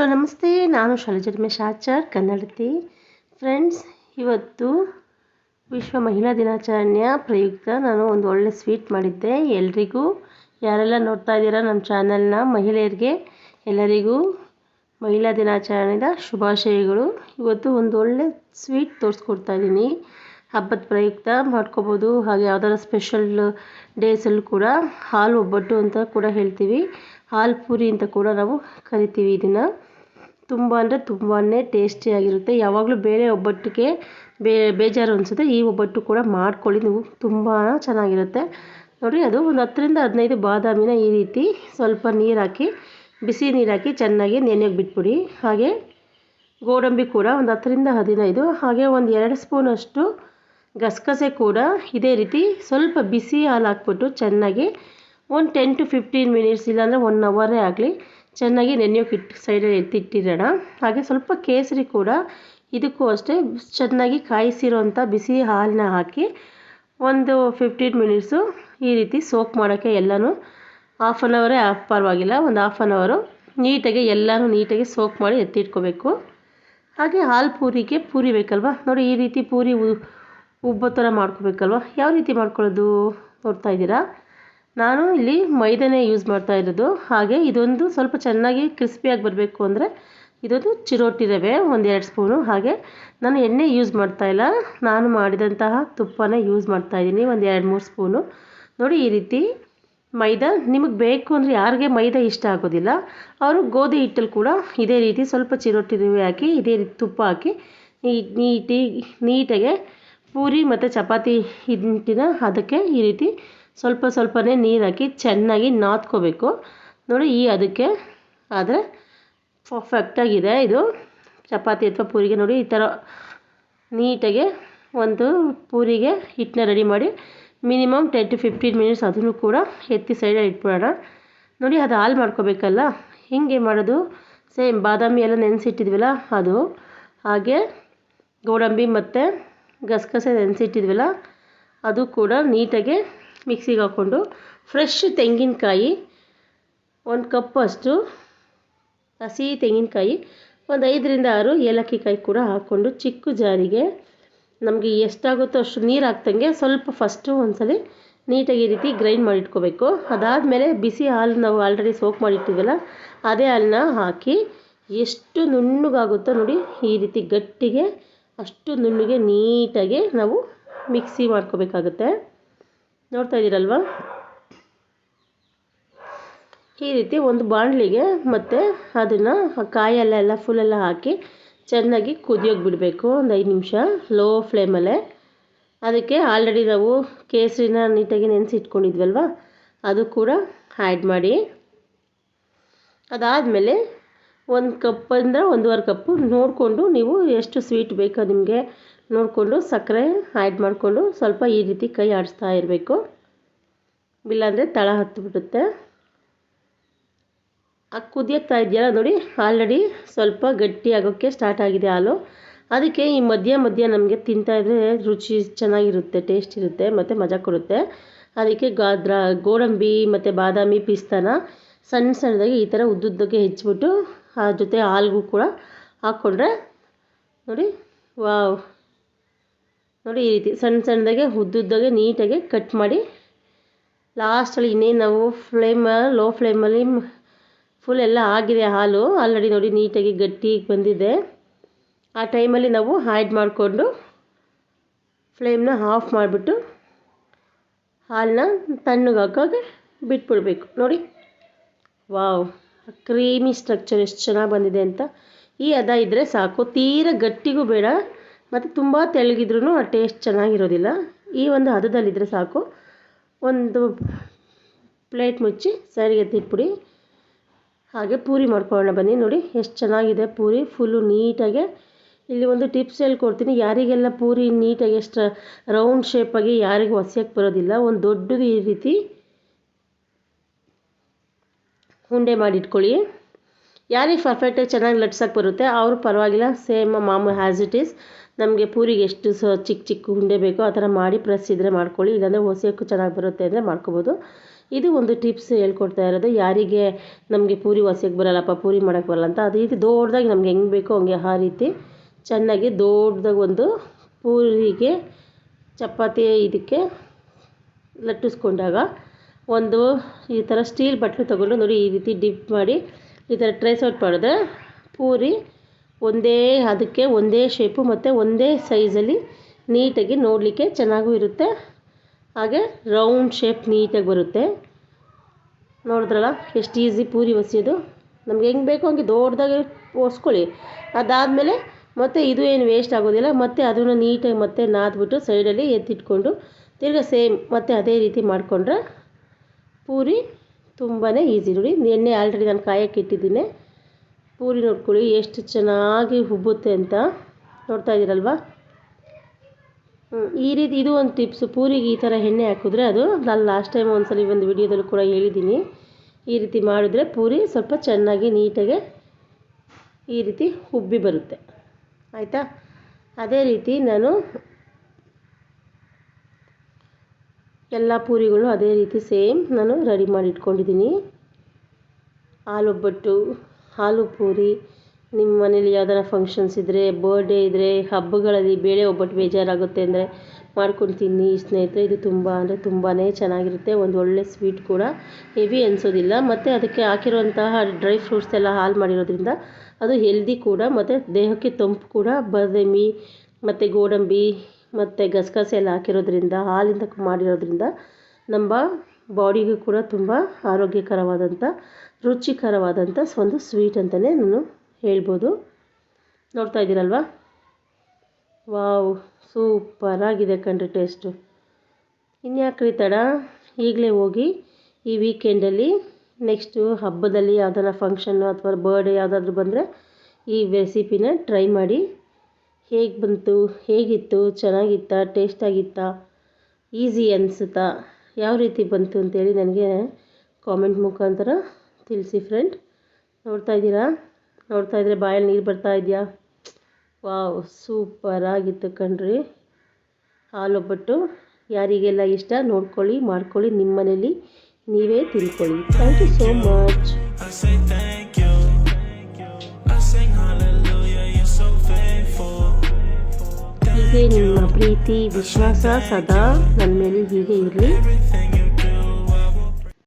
Hello, ನಮಸ್ತೆ. ನಾನು ಶಲಜರ್ಮೇಶ್ ರಮೇಶ್ ಆಚಾರ್ ಕನ್ನಡತಿ. ಫ್ರೆಂಡ್ಸ್ ಇವತ್ತು ವಿಶ್ವ ಮಹಿಳಾ ದಿನಾಚರಣೆಯ ಪ್ರಯುಕ್ತ ನಾನು ಒಂದು ಒಳ್ಳೆ ಸ್ವೀಟ್ ಮಾಡಿದ್ದೆ. ಎಲ್ರಿಗೂ, ಯಾರೆಲ್ಲ ನೋಡ್ತಾ ಇದ್ದೀರಾ ನಮ್ಮ ಚಾನಲ್ನ, ಮಹಿಳೆಯರಿಗೆ ಎಲ್ಲರಿಗೂ ಮಹಿಳಾ ದಿನಾಚರಣೆಯ ಶುಭಾಶಯಗಳು. ಇವತ್ತು ಒಂದು ಒಳ್ಳೆ ಸ್ವೀಟ್ ತೋರಿಸ್ಕೊಡ್ತಾ ಇದ್ದೀನಿ. ಹಬ್ಬದ ಪ್ರಯುಕ್ತ ಮಾಡ್ಕೋಬೋದು. ಹಾಗೆ ಯಾವ್ದಾದ್ರು ಸ್ಪೆಷಲ್ ಡೇಸಲ್ಲೂ ಕೂಡ ಹಾಲು ಒಬ್ಬಟ್ಟು ಅಂತ ಕೂಡ ಹೇಳ್ತೀವಿ. ಹಾಲು ಪೂರಿ ಅಂತ ಕೂಡ ನಾವು ಕರಿತೀವಿ ಇದನ್ನು. ತುಂಬ ಅಂದರೆ ತುಂಬಾ ಟೇಸ್ಟಿಯಾಗಿರುತ್ತೆ ಯಾವಾಗಲೂ ಬೇಳೆ ಒಬ್ಬಟ್ಟಿಗೆ ಬೇಜಾರು ಅನಿಸುತ್ತೆ. ಈ ಒಬ್ಬಟ್ಟು ಕೂಡ ಮಾಡ್ಕೊಳ್ಳಿ. ನೀವು ತುಂಬ ಚೆನ್ನಾಗಿರುತ್ತೆ. ನೋಡಿ, ಅದು ಒಂದು ಹತ್ತರಿಂದ ಹದಿನೈದು ಬಾದಾಮಿನ ಈ ರೀತಿ ಸ್ವಲ್ಪ ನೀರು ಹಾಕಿ, ಬಿಸಿ ನೀರು ಹಾಕಿ ಚೆನ್ನಾಗಿ ನೆನೆಯೋಕೆ ಬಿಟ್ಬಿಡಿ. ಹಾಗೆ ಗೋಡಂಬಿ ಕೂಡ ಒಂದು ಹತ್ತರಿಂದ ಹದಿನೈದು, ಹಾಗೆ ಒಂದು ಎರಡು ಸ್ಪೂನಷ್ಟು ಗಸಗಸೆ ಕೂಡ ಇದೇ ರೀತಿ ಸ್ವಲ್ಪ ಬಿಸಿ ಹಾಲು ಹಾಕ್ಬಿಟ್ಟು ಚೆನ್ನಾಗಿ ಒಂದು ಟೆನ್ ಟು ಫಿಫ್ಟೀನ್ ಮಿನಿಟ್ಸ್ ಇಲ್ಲಾಂದರೆ ಒನ್ ಅವರೇ ಆಗಲಿ ಚೆನ್ನಾಗಿ ನೆನೆಯೋಕೆ ಇಟ್ಟು ಸೈಡಲ್ಲಿ ಎತ್ತಿಟ್ಟಿರೋಣ. ಹಾಗೆ ಸ್ವಲ್ಪ ಕೇಸರಿ ಕೂಡ ಇದಕ್ಕೂ ಅಷ್ಟೇ ಚೆನ್ನಾಗಿ ಕಾಯಿಸಿರೋಂಥ ಬಿಸಿ ಹಾಲನ್ನ ಹಾಕಿ ಒಂದು ಫಿಫ್ಟೀನ್ ಮಿನಿಟ್ಸು ಈ ರೀತಿ ಸೋಕ್ ಮಾಡೋಕ್ಕೆ ಎಲ್ಲನೂ ಹಾಫ್ ಆನ್ ಅವರೇ ಪರವಾಗಿಲ್ಲ, ಒಂದು ಹಾಫ್ ಆನ್ ಅವರು ನೀಟಾಗಿ ಎಲ್ಲನೂ ನೀಟಾಗಿ ಸೋಕ್ ಮಾಡಿ ಎತ್ತಿಟ್ಕೋಬೇಕು. ಹಾಗೆ ಹಾಲು ಪೂರಿಗೆ ಪೂರಿ ಬೇಕಲ್ವ? ನೋಡಿ ಈ ರೀತಿ ಪೂರಿ ಉಬ್ಬೋ ಥರ ಮಾಡ್ಕೋಬೇಕಲ್ವ? ಯಾವ ರೀತಿ ಮಾಡ್ಕೊಳ್ಳೋದು ನೋಡ್ತಾ ಇದ್ದೀರಾ? ನಾನು ಇಲ್ಲಿ ಮೈದಾನೇ ಯೂಸ್ ಮಾಡ್ತಾ ಇರೋದು. ಹಾಗೆ ಇದೊಂದು ಸ್ವಲ್ಪ ಚೆನ್ನಾಗಿ ಕ್ರಿಸ್ಪಿಯಾಗಿ ಬರಬೇಕು ಅಂದರೆ ಇದೊಂದು ಚಿರೋಟಿ ರವೆ ಒಂದು ಎರಡು ಸ್ಪೂನು. ಹಾಗೆ ನಾನು ಎಣ್ಣೆ ಯೂಸ್ ಮಾಡ್ತಾ ಇಲ್ಲ. ನಾನು ಮಾಡಿದಂತಹ ತುಪ್ಪನ ಯೂಸ್ ಮಾಡ್ತಾಯಿದ್ದೀನಿ ಒಂದು ಎರಡು ಮೂರು ಸ್ಪೂನು. ನೋಡಿ ಈ ರೀತಿ ಮೈದಾ, ನಿಮಗೆ ಬೇಕು ಅಂದರೆ ಯಾರಿಗೆ ಮೈದಾ ಇಷ್ಟ ಆಗೋದಿಲ್ಲ, ಅವರು ಗೋಧಿ ಹಿಟ್ಟಲ್ಲಿ ಕೂಡ ಇದೇ ರೀತಿ ಸ್ವಲ್ಪ ಚಿರೋಟಿ ರವೆ ಹಾಕಿ, ಇದೇ ರೀತಿ ತುಪ್ಪ ಹಾಕಿ ನೀಟಿ, ನೀಟಾಗೆ ಪೂರಿ ಮತ್ತು ಚಪಾತಿ ಹಿಟ್ಟಿನ, ಅದಕ್ಕೆ ಈ ರೀತಿ ಸ್ವಲ್ಪ ಸ್ವಲ್ಪನೇ ನೀರು ಹಾಕಿ ಚೆನ್ನಾಗಿ ನಾದ್ಕೋಬೇಕು. ನೋಡಿ, ಈ ಅದಕ್ಕೆ ಆದರೆ ಪರ್ಫೆಕ್ಟಾಗಿದೆ ಇದು. ಚಪಾತಿ ಅಥವಾ ಪೂರಿಗೆ ನೋಡಿ, ಈ ಥರ ನೀಟಾಗಿ ಒಂದು ಪೂರಿಗೆ ಹಿಟ್ಟನ್ನ ರೆಡಿ ಮಾಡಿ minimum ten to fifteen minutes ಅದನ್ನು ಕೂಡ ಎತ್ತಿ ಸೈಡಲ್ಲಿ ಇಟ್ಬಿಡೋಣ. ನೋಡಿ, ಅದು ಹಾಲು ಮಾಡ್ಕೋಬೇಕಲ್ಲ? ಹಿಂಗೆ ಮಾಡೋದು ಸೇಮ್ ಬಾದಾಮಿ ಎಲ್ಲ ನೆನೆಸಿಟ್ಟಿದ್ವಲ್ಲ ಅದು? ಹಾಗೆ ಗೋಡಂಬಿ ಮತ್ತು ಗಸಗಸೆ ನೆನೆಸಿಟ್ಟಿದ್ವಲ್ಲ? ಅದು ಕೂಡ ನೀಟಾಗಿ ಮಿಕ್ಸಿಗೆ ಹಾಕ್ಕೊಂಡು ಫ್ರೆಶ್ ತೆಂಗಿನಕಾಯಿ ಒಂದು ಕಪ್ಪಷ್ಟು ಹಸಿ ತೆಂಗಿನಕಾಯಿ, ಒಂದು ಐದರಿಂದ ಆರು ಏಲಕ್ಕಿ ಕಾಯಿ ಕೂಡ ಹಾಕ್ಕೊಂಡು ಚಿಕ್ಕ ಜಾರಿಗೆ ನಮಗೆ ಎಷ್ಟಾಗುತ್ತೋ ಅಷ್ಟು ನೀರು ಹಾಕ್ದಂಗೆ ಸ್ವಲ್ಪ ಫಸ್ಟು ಒಂದ್ಸಲಿ ನೀಟಾಗಿ ಈ ರೀತಿ ಗ್ರೈಂಡ್ ಮಾಡಿಟ್ಕೋಬೇಕು ಅದಾದಮೇಲೆ ಬಿಸಿ ಹಾಲು ನಾವು ಆಲ್ರೆಡಿ ಸೋಕ್ ಮಾಡಿಟ್ಟಿದ್ವಲ್ಲ ಅದೇ ಹಾಲನ್ನ ಹಾಕಿ ಎಷ್ಟು ನುಣ್ಣಗಾಗುತ್ತೋ ನೋಡಿ ಈ ರೀತಿ ಗಟ್ಟಿಗೆ ಅಷ್ಟು ನುಣ್ಣಗೆ ನೀಟಾಗಿ ನಾವು ಮಿಕ್ಸಿ ಮಾಡ್ಕೋಬೇಕಾಗುತ್ತೆ. ನೋಡ್ತಾ ಇದ್ದೀರಲ್ವ? ಈ ರೀತಿ ಒಂದು ಬಾಣಲಿಗೆ ಮತ್ತು ಅದನ್ನು ಫುಲ್ ಫುಲ್ಲೆಲ್ಲ ಹಾಕಿ ಚೆನ್ನಾಗಿ ಕುದಿಯೋಗಿ ಬಿಡಬೇಕು. ಒಂದು ಐದು ನಿಮಿಷ ಲೋ ಫ್ಲೇಮಲ್ಲೇ. ಅದಕ್ಕೆ ಆಲ್ರೆಡಿ ನಾವು ಕೇಸರಿನ ನೀಟಾಗಿ ನೆನೆಸಿಟ್ಕೊಂಡಿದ್ವಲ್ವ? ಅದು ಕೂಡ ಆ್ಯಡ್ ಮಾಡಿ. ಅದಾದಮೇಲೆ ಒಂದು ಕಪ್ ಅಂದರೆ ಒಂದೂವರೆ ಕಪ್ಪು ನೋಡಿಕೊಂಡು ನೀವು ಎಷ್ಟು ಸ್ವೀಟ್ ಬೇಕೋ ನಿಮಗೆ ನೋಡಿಕೊಂಡು ಸಕ್ಕರೆ ಆ್ಯಡ್ ಮಾಡಿಕೊಂಡು ಸ್ವಲ್ಪ ಈ ರೀತಿ ಕೈ ಆಡಿಸ್ತಾ ಇರಬೇಕು. ಇಲ್ಲಾಂದರೆ ತಳ ಹತ್ತಿಬಿಡುತ್ತೆ ಆ ಕುದಿಯೋಕ್ತಾ ಇದೆಯಲ್ಲ ನೋಡಿ ಆಲ್ರೆಡಿ ಸ್ವಲ್ಪ ಗಟ್ಟಿ ಆಗೋಕ್ಕೆ ಸ್ಟಾರ್ಟ್ ಆಗಿದೆ ಹಾಲು. ಅದಕ್ಕೆ ಈ ಮಧ್ಯ ಮಧ್ಯ ನಮಗೆ ತಿಂತಾಯಿದ್ರೆ ರುಚಿ ಚೆನ್ನಾಗಿರುತ್ತೆ ಟೇಸ್ಟ್ ಇರುತ್ತೆ, ಮತ್ತು ಮಜಾ ಕೊಡುತ್ತೆ. ಅದಕ್ಕೆ ಗಾದ್ರ, ಗೋಡಂಬಿ ಮತ್ತು ಬಾದಾಮಿ, ಪಿಸ್ತಾನ ಸಣ್ಣ ಸಣ್ಣದಾಗಿ ಈ ಥರ ಉದ್ದುದ್ದಕ್ಕೆ ಹೆಚ್ಚಿಬಿಟ್ಟು ಆ ಜೊತೆ ಹಾಲ್ಗೂ ಕೂಡ ಹಾಕ್ಕೊಂಡ್ರೆ ನೋಡಿ, ವಾವ್. ನೋಡಿ ಈ ರೀತಿ ಸಣ್ಣ ಸಣ್ಣದಾಗೆ ಉದ್ದುದ್ದಾಗೆ ನೀಟಾಗಿ ಕಟ್ ಮಾಡಿ ಲಾಸ್ಟಲ್ಲಿ ಇನ್ನೇನು ನಾವು ಫ್ಲೇಮ, ಲೋ ಫ್ಲೇಮಲ್ಲಿ ಫುಲ್ ಎಲ್ಲ ಆಗಿದೆ ಹಾಲು. ಆಲ್ರೆಡಿ ನೋಡಿ ನೀಟಾಗಿ ಗಟ್ಟಿ ಬಂದಿದೆ. ಆ ಟೈಮಲ್ಲಿ ನಾವು ಆ್ಯಡ್ ಮಾಡಿಕೊಂಡು ಫ್ಲೇಮ್ನ ಆಫ್ ಮಾಡಿಬಿಟ್ಟು ಹಾಲನ್ನ ತಣ್ಣಗೆ ಹಾಕೋಕೆ ಬಿಟ್ಬಿಡ್ಬೇಕು. ನೋಡಿ, ವಾವ್. ಕ್ರೀಮಿ ಸ್ಟ್ರಕ್ಚರ್ ಎಷ್ಟು ಚೆನ್ನಾಗಿ ಬಂದಿದೆ ಅಂತ. ಈ ಹದ ಇದ್ದರೆ ಸಾಕು. ತೀರ ಗಟ್ಟಿಗೂ ಬೇಡ, ಮತ್ತು ತುಂಬ ತೆಳ್ಳಗಿದ್ರೂ ಆ ಟೇಸ್ಟ್ ಚೆನ್ನಾಗಿರೋದಿಲ್ಲ. ಈ ಒಂದು ಹದದಲ್ಲಿದ್ದರೆ ಸಾಕು. ಒಂದು ಪ್ಲೇಟ್ ಮುಚ್ಚಿ ಸೈಡ್ಗೆ ಎತ್ತಿಟ್ಬಿಡಿ ಹಾಗೆ ಪೂರಿ ಮಾಡ್ಕೊಳ್ಳೋಣ ಬನ್ನಿ ನೋಡಿ ಎಷ್ಟು ಚೆನ್ನಾಗಿದೆ ಪೂರಿ ಫುಲ್ಲು ನೀಟಾಗೆ. ಇಲ್ಲಿ ಒಂದು ಟಿಪ್ಸ್ ಹೇಳ್ಕೊಡ್ತೀನಿ. ಯಾರಿಗೆಲ್ಲ ಪೂರಿ ನೀಟಾಗಿ ಎಷ್ಟು ರೌಂಡ್ ಶೇಪಾಗಿ ಯಾರಿಗೂ ಹೊಸಿಯಕ್ಕೆ ಬರೋದಿಲ್ಲ, ಒಂದು ದೊಡ್ಡದು ಈ ರೀತಿ. ಉಂಡೆ ಮಾಡಿಟ್ಕೊಳ್ಳಿ ಯಾರಿಗೆ ಪರ್ಫೆಕ್ಟಾಗಿ ಚೆನ್ನಾಗಿ ಲಟ್ಸೋಕ್ಕೆ ಬರುತ್ತೆ, ಅವರು ಪರವಾಗಿಲ್ಲ ಸೇಮ್ ಮಾಮೂಲು ಹ್ಯಾಸ್ ಇಟ್ ಈಸ್ ನಮಗೆ ಪೂರಿಗೆ ಎಷ್ಟು ಸ ಚಿಕ್ಕ ಚಿಕ್ಕ ಉಂಡೆ ಬೇಕೋ ಆ ಥರ ಮಾಡಿ ಪ್ರೆಸ್ ಇದ್ದರೆ ಮಾಡ್ಕೊಳ್ಳಿ, ಇಲ್ಲಾಂದರೆ ಹೊಸಕ್ಕೂ ಚೆನ್ನಾಗಿ ಬರುತ್ತೆ ಅಂದರೆ ಮಾಡ್ಕೋಬೋದು. ಇದು ಒಂದು ಟಿಪ್ಸ್ ಹೇಳ್ಕೊಡ್ತಾ ಇರೋದು, ಯಾರಿಗೆ ನಮಗೆ ಪೂರಿ ಹೊಸಕ್ಕೆ ಬರಲ್ಲಪ್ಪ, ಪೂರಿ ಮಾಡೋಕ್ಕೆ ಬರಲ್ಲ ಅಂತ. ಅದು ರೀತಿ ದೊಡ್ಡದಾಗಿ ನಮ್ಗೆ ಹೆಂಗೆ ಬೇಕೋ ಹಂಗೆ ಆ ರೀತಿ ಚೆನ್ನಾಗಿ ದೊಡ್ಡದಾಗಿ ಒಂದು ಪೂರಿಗೆ ಚಪಾತಿ ಇದಕ್ಕೆ ಲಟ್ಟಿಸ್ಕೊಂಡಾಗ ಒಂದು ಈ ಥರ ಸ್ಟೀಲ್ ಬಟ್ಟಲು ತೊಗೊಂಡು ನೋಡಿ ಈ ರೀತಿ ಡಿಪ್ ಮಾಡಿ ಈ ಥರ ಟ್ರೇಸ್ ಔಟ್ ಮಾಡಿದ್ರೆ ಪೂರಿ ಒಂದೇ, ಅದಕ್ಕೆ ಒಂದೇ ಶೇಪು ಮತ್ತು ಒಂದೇ ಸೈಜಲ್ಲಿ ನೀಟಾಗಿ ನೋಡಲಿಕ್ಕೆ ಚೆನ್ನಾಗೂ ಇರುತ್ತೆ. ಹಾಗೆ ರೌಂಡ್ ಶೇಪ್ ನೀಟಾಗಿ ಬರುತ್ತೆ. ನೋಡಿದ್ರಲ್ಲ, ಎಷ್ಟು ಈಸಿ ಪೂರಿ ಒಸಿಯೋದು. ನಮ್ಗೆ ಹೆಂಗೆ ಬೇಕೋ ಹಂಗೆ ದೊಡ್ಡದಾಗಿ ಒಸ್ಕೊಳ್ಳಿ. ಅದಾದಮೇಲೆ ಮತ್ತು ಇದು ಏನು ವೇಸ್ಟ್ ಆಗೋದಿಲ್ಲ, ಮತ್ತು ಅದನ್ನು ನೀಟಾಗಿ ಮತ್ತೆ ನಾದ್ಬಿಟ್ಟು ಸೈಡಲ್ಲಿ ಎತ್ತಿಟ್ಕೊಂಡು ತಿರ್ಗಾ ಸೇಮ್ ಮತ್ತು ಅದೇ ರೀತಿ ಮಾಡಿಕೊಂಡ್ರೆ ಪೂರಿ ತುಂಬಾ ಈಸಿ ನೋಡಿ. ಎಣ್ಣೆ ಆಲ್ರೆಡಿ ನಾನು ಕಾಯಕ್ಕೆ ಇಟ್ಟಿದ್ದೀನಿ. ಪೂರಿ ನೋಡ್ಕೊಳ್ಳಿ, ಎಷ್ಟು ಚೆನ್ನಾಗಿ ಉಬ್ಬುತ್ತೆ ಅಂತ. ನೋಡ್ತಾ ಇದ್ದೀರಲ್ವ? ಈ ರೀತಿ ಇದು ಒಂದು ಟಿಪ್ಸು ಪೂರಿಗೆ ಈ ಥರ ಎಣ್ಣೆ ಹಾಕಿದ್ರೆ ಅದು ನಾನು ಲಾಸ್ಟ್ ಟೈಮ್ ಒಂದ್ಸಲ ಒಂದು ವಿಡಿಯೋದಲ್ಲಿ ಕೂಡ ಹೇಳಿದ್ದೀನಿ. ಈ ರೀತಿ ಮಾಡಿದ್ರೆ ಪೂರಿ ಸ್ವಲ್ಪ ಚೆನ್ನಾಗಿ ನೀಟಾಗಿ ಈ ರೀತಿ ಉಬ್ಬಿ ಬರುತ್ತೆ. ಆಯಿತಾ? ಅದೇ ರೀತಿ ನಾನು ಎಲ್ಲ ಪೂರಿಗಳು ಅದೇ ರೀತಿ ಸೇಮ್ ನಾನು ರೆಡಿ ಮಾಡಿ ಇಟ್ಕೊಂಡಿದ್ದೀನಿ. ಒಬ್ಬಟ್ಟು, ಹಾಲು ಪೂರಿ, ನಿಮ್ಮ ಮನೇಲಿ ಯಾವ್ದಾರ ಫಂಕ್ಷನ್ಸ್ ಇದ್ದರೆ ಬರ್ಡೇ ಇದ್ದರೆ ಹಬ್ಬಗಳಲ್ಲಿ ಬೇಳೆ ಒಬ್ಬಟ್ಟು ಬೇಜಾರಾಗುತ್ತೆ ಅಂದರೆ ಮಾಡ್ಕೊಂಡು ತಿನ್ನಿ ಸ್ನೇಹಿತರೆ. ಇದು ತುಂಬ ಅಂದರೆ ತುಂಬಾ ಚೆನ್ನಾಗಿರುತ್ತೆ. ಒಂದು ಒಳ್ಳೆ ಸ್ವೀಟ್ ಕೂಡ ಹೆವಿ ಅನಿಸೋದಿಲ್ಲ. ಮತ್ತು ಅದಕ್ಕೆ ಹಾಕಿರುವಂತಹ ಡ್ರೈ ಫ್ರೂಟ್ಸ್ ಎಲ್ಲ ಹಾಲು ಮಾಡಿರೋದ್ರಿಂದ ಅದು ಹೆಲ್ದಿ ಕೂಡ, ಮತ್ತು ದೇಹಕ್ಕೆ ತಂಪು ಕೂಡ, ಬಾದಾಮಿ, ಮತ್ತು ಗೋಡಂಬಿ ಮತ್ತು ಗಸಗಸೆ ಎಲ್ಲ ಹಾಕಿರೋದ್ರಿಂದ, ಹಾಲಿಂದ ಮಾಡಿರೋದ್ರಿಂದ ನಮ್ಮ ಬಾಡಿಗೂ ಕೂಡ ತುಂಬ ಆರೋಗ್ಯಕರವಾದಂಥ ರುಚಿಕರವಾದಂಥ ಒಂದು ಸ್ವೀಟ್ ಅಂತಲೇ ನಾನು ಹೇಳ್ಬೋದು. ನೋಡ್ತಾ ಇದ್ದೀರಲ್ವ? ವಾವ್ ಸೂಪರಾಗಿದೆ ಕಣ್ರಿ ಟೇಸ್ಟು ಇನ್ಯಾಕ್ರಿ ತಡ? ಈಗಲೇ ಹೋಗಿ ಈ ವೀಕೆಂಡಲ್ಲಿ ನೆಕ್ಸ್ಟು ಹಬ್ಬದಲ್ಲಿ ಯಾವ್ದಾರ ಫಂಕ್ಷನ್ನು ಅಥವಾ ಬರ್ಡೇ ಯಾವುದಾದ್ರೂ ಬಂದರೆ ಈ ರೆಸಿಪಿನ ಟ್ರೈ ಮಾಡಿ ಹೇಗೆ ಬಂತು, ಹೇಗಿತ್ತು, ಚೆನ್ನಾಗಿತ್ತಾ, ಟೇಸ್ಟಾಗಿತ್ತಾ, ಈಸಿ ಅನಿಸುತ್ತಾ, ಯಾವ ರೀತಿ ಬಂತು ಅಂತೇಳಿ ನನಗೆ ಕಾಮೆಂಟ್ ಮುಖಾಂತರ ತಿಳಿಸಿ ಫ್ರೆಂಡ್. ನೋಡ್ತಾ ಇದ್ದೀರಾ? ನೋಡ್ತಾ ಇದ್ರೆ ಬಾಯಲ್ಲಿ ನೀರು ಬರ್ತಾ ಇದೆಯಾ? ವಾವ್ ಸೂಪರಾಗಿತ್ತು ಕಣ್ರಿ. ಹಾಲೊಬ್ಬಟ್ಟು ಯಾರಿಗೆಲ್ಲ ಇಷ್ಟ ನೋಡ್ಕೊಳ್ಳಿ, ಮಾಡ್ಕೊಳ್ಳಿ ನಿಮ್ಮ ಮನೇಲಿ ನೀವೇ ತಿಳ್ಕೊಳ್ಳಿ ಥ್ಯಾಂಕ್ ಯು ಸೋ ಮಚ್ ಹೀಗೆ ನಿಮ್ಮ ಪ್ರೀತಿ ವಿಶ್ವಾಸ ಸದಾ ನನ್ನ ಮೇಲೆ ಹೀಗೆ ಇರಲಿ.